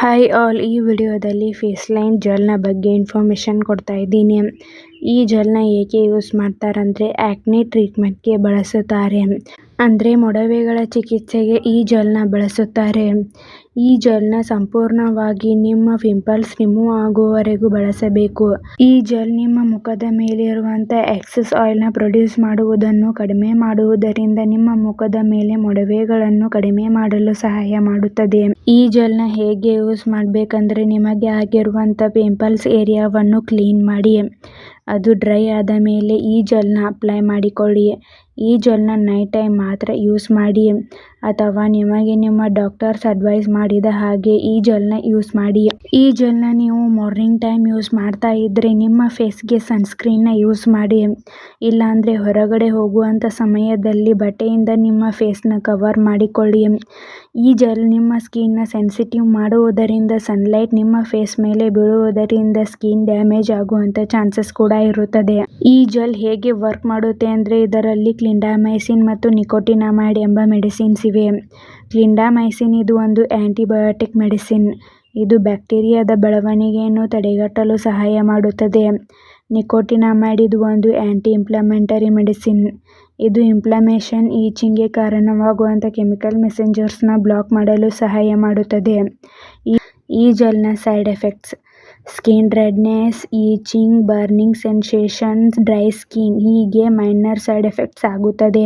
Hi all ಈ ವಿಡಿಯೋದಲ್ಲಿ phase line ಜೆಲ್ನ ಬಗ್ಗೆ ಇನ್ಫಾರ್ಮೇಷನ್ ಕೊಡ್ತಾ ಇದ್ದೀನಿ. ಈ ಜೆಲ್ನ ಏಕೆ ಯೂಸ್ ಮಾಡ್ತಾರಂದರೆ ಆ್ಯಕ್ನೆ ಟ್ರೀಟ್ಮೆಂಟ್ಗೆ ಬಳಸುತ್ತಾರೆ. ಅಂದರೆ ಮೊಡವೆಗಳ ಚಿಕಿತ್ಸೆಗೆ ಈ ಜೆಲ್ನ ಬಳಸುತ್ತಾರೆ. ಈ ಜೆಲ್ನ ಸಂಪೂರ್ಣವಾಗಿ ನಿಮ್ಮ ಪಿಂಪಲ್ಸ್ ರಿಮೂವ್ ಆಗುವವರೆಗೂ ಬಳಸಬೇಕು. ಈ ಜೆಲ್ ನಿಮ್ಮ ಮುಖದ ಮೇಲಿರುವಂಥ ಎಕ್ಸಸ್ ಆಯಿಲ್ನ ಪ್ರೊಡ್ಯೂಸ್ ಮಾಡುವುದನ್ನು ಕಡಿಮೆ ಮಾಡುವುದರಿಂದ ನಿಮ್ಮ ಮುಖದ ಮೇಲೆ ಮೊಡವೆಗಳನ್ನು ಕಡಿಮೆ ಮಾಡಲು ಸಹಾಯ ಮಾಡುತ್ತದೆ. ಈ ಜೆಲ್ನ ಹೇಗೆ ಯೂಸ್ ಮಾಡಬೇಕಂದ್ರೆ ನಿಮಗೆ ಆಗಿರುವಂಥ ಪಿಂಪಲ್ಸ್ ಏರಿಯಾವನ್ನು ಕ್ಲೀನ್ ಮಾಡಿ. ಅದು ಡ್ರೈ ಆದ ಮೇಲೆ ಈ ಜೆಲ್ನ ಅಪ್ಲೈ ಮಾಡಿಕೊಳ್ಳಿ. ಈ ಜೆಲ್ನ ನೈಟ್ ಟೈಮ್ ಮಾತ್ರ ಯೂಸ್ ಮಾಡಿ. ಅಥವಾ ನಿಮಗೆ ನಿಮ್ಮ ಡಾಕ್ಟರ್ಸ್ ಅಡ್ವೈಸ್ ಮಾಡಿದ ಹಾಗೆ ಈ ಜೆಲ್ನ ಯೂಸ್ ಮಾಡಿ. ಈ ಜೆಲ್ನ ನೀವು ಮಾರ್ನಿಂಗ್ ಟೈಮ್ ಯೂಸ್ ಮಾಡ್ತಾ ಇದ್ದರೆ ನಿಮ್ಮ ಫೇಸ್ಗೆ ಸನ್ಸ್ಕ್ರೀನ್ನ ಯೂಸ್ ಮಾಡಿ. ಇಲ್ಲಾಂದರೆ ಹೊರಗಡೆ ಹೋಗುವಂಥ ಸಮಯದಲ್ಲಿ ಬಟ್ಟೆಯಿಂದ ನಿಮ್ಮ ಫೇಸ್ನ ಕವರ್ ಮಾಡಿಕೊಳ್ಳಿ. ಈ ಜೆಲ್ ನಿಮ್ಮ ಸ್ಕಿನ್ನ ಸೆನ್ಸಿಟಿವ್ ಮಾಡುವುದರಿಂದ, ಸನ್ಲೈಟ್ ನಿಮ್ಮ ಫೇಸ್ ಮೇಲೆ ಬೀಳುವುದರಿಂದ ಸ್ಕಿನ್ ಡ್ಯಾಮೇಜ್ ಆಗುವಂಥ ಚಾನ್ಸಸ್ ಕೂಡ ಇರುತ್ತದೆ. ಈ ಜೆಲ್ ಹೇಗೆ ವರ್ಕ್ ಮಾಡುತ್ತೆ ಅಂದರೆ ಇದರಲ್ಲಿ ಕ್ಲಿಂಡಾಮೈಸಿನ್ ಮತ್ತು ನಿಕೋಟಿನಾಮೈಡ್ ಎಂಬ ಮೆಡಿಸಿನ್ಸ್ ಇವೆ ಕ್ಲಿಂಡಾಮೈಸಿನ್ ಇದು ಒಂದು ಆ್ಯಂಟಿಬಯೋಟಿಕ್ ಮೆಡಿಸಿನ್. ಇದು ಬ್ಯಾಕ್ಟೀರಿಯಾದ ಬೆಳವಣಿಗೆಯನ್ನು ತಡೆಗಟ್ಟಲು ಸಹಾಯ ಮಾಡುತ್ತದೆ. ನಿಕೋಟಿನಮೈಡ್ ಇದು ಒಂದು ಆಂಟಿ ಇನ್ಫ್ಲಮೇಟರಿ ಮೆಡಿಸಿನ್. ಇದು ಇನ್ಫ್ಲಮೇಷನ್, ಈಚಿಂಗ್ಗೆ ಕಾರಣವಾಗುವಂಥ ಕೆಮಿಕಲ್ ಮೆಸೆಂಜರ್ಸ್ನ ಬ್ಲಾಕ್ ಮಾಡಲು ಸಹಾಯ ಮಾಡುತ್ತದೆ. ಈ ಈ ಜೆಲ್ನ side effects. Skin redness itching burning sensations dry skin ಹೀಗೆ ಮೈನರ್ ಸೈಡ್ ಎಫೆಕ್ಟ್ಸ್ ಆಗುತ್ತದೆ.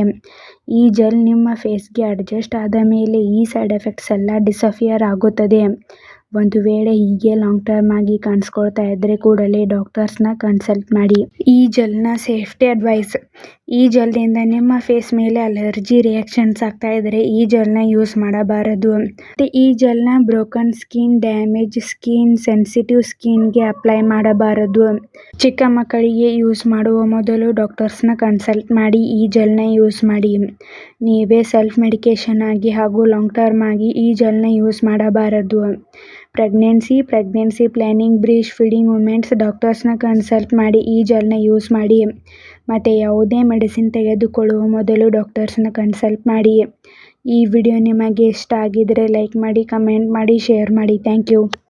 ಈ ಜೆಲ್ ನಿಮ್ಮ ಫೇಸ್ಗೆ ಅಡ್ಜಸ್ಟ್ ಆದ ಮೇಲೆ ಈ ಸೈಡ್ ಎಫೆಕ್ಟ್ಸ್ ಎಲ್ಲ ಡಿಸಫಿಯರ್ ಆಗುತ್ತದೆ. ಒಂದು ವೇಳೆ ಹೀಗೆ ಲಾಂಗ್ ಟರ್ಮ್ ಆಗಿ ಕಾಣಿಸ್ಕೊಳ್ತಾ ಇದ್ದರೆ ಕೂಡಲೇ ಡಾಕ್ಟರ್ಸ್ನ ಕನ್ಸಲ್ಟ್ ಮಾಡಿ. ಈ ಜೆಲ್ನ ಸೇಫ್ಟಿ ಅಡ್ವೈಸ್ ಈ ಜೆಲ್ನಿಂದ ನಿಮ್ಮ ಫೇಸ್ ಮೇಲೆ ಅಲರ್ಜಿ ರಿಯಾಕ್ಷನ್ಸ್ ಆಗ್ತಾ ಇದ್ದರೆ ಈ ಜೆಲ್ನ ಯೂಸ್ ಮಾಡಬಾರದು. ಮತ್ತು ಈ ಜೆಲ್ನ broken skin, damage skin, sensitive ಸ್ಕಿನ್ಗೆ apply ಮಾಡಬಾರದು. ಚಿಕ್ಕ ಮಕ್ಕಳಿಗೆ ಯೂಸ್ ಮಾಡುವ ಮೊದಲು ಡಾಕ್ಟರ್ಸ್ನ ಕನ್ಸಲ್ಟ್ ಮಾಡಿ ಈ ಜೆಲ್ನ ಯೂಸ್ ಮಾಡಿ. ನೀವೇ ಸೆಲ್ಫ್ ಮೆಡಿಕೇಷನ್ ಆಗಿ ಹಾಗೂ ಲಾಂಗ್ ಟರ್ಮ್ ಆಗಿ ಈ ಜೆಲ್ನ ಯೂಸ್ ಮಾಡಬಾರದು. Pregnancy pregnancy planning breach feeding women's ಡಾಕ್ಟರ್ಸ್ನ consult ಮಾಡಿ ಈ ಜೆಲ್ನ ಯೂಸ್ ಮಾಡಿ. ಮತ್ತು ಯಾವುದೇ ಮೆಡಿಸಿನ್ ತೆಗೆದುಕೊಳ್ಳುವ ಮೊದಲು ಡಾಕ್ಟರ್ಸ್ನ ಕನ್ಸಲ್ಟ್ ಮಾಡಿ. ಈ ವಿಡಿಯೋ ನಿಮಗೆ ಇಷ್ಟ ಆಗಿದ್ದರೆ ಲೈಕ್ ಮಾಡಿ, ಕಮೆಂಟ್ ಮಾಡಿ, ಶೇರ್ ಮಾಡಿ. Thank you.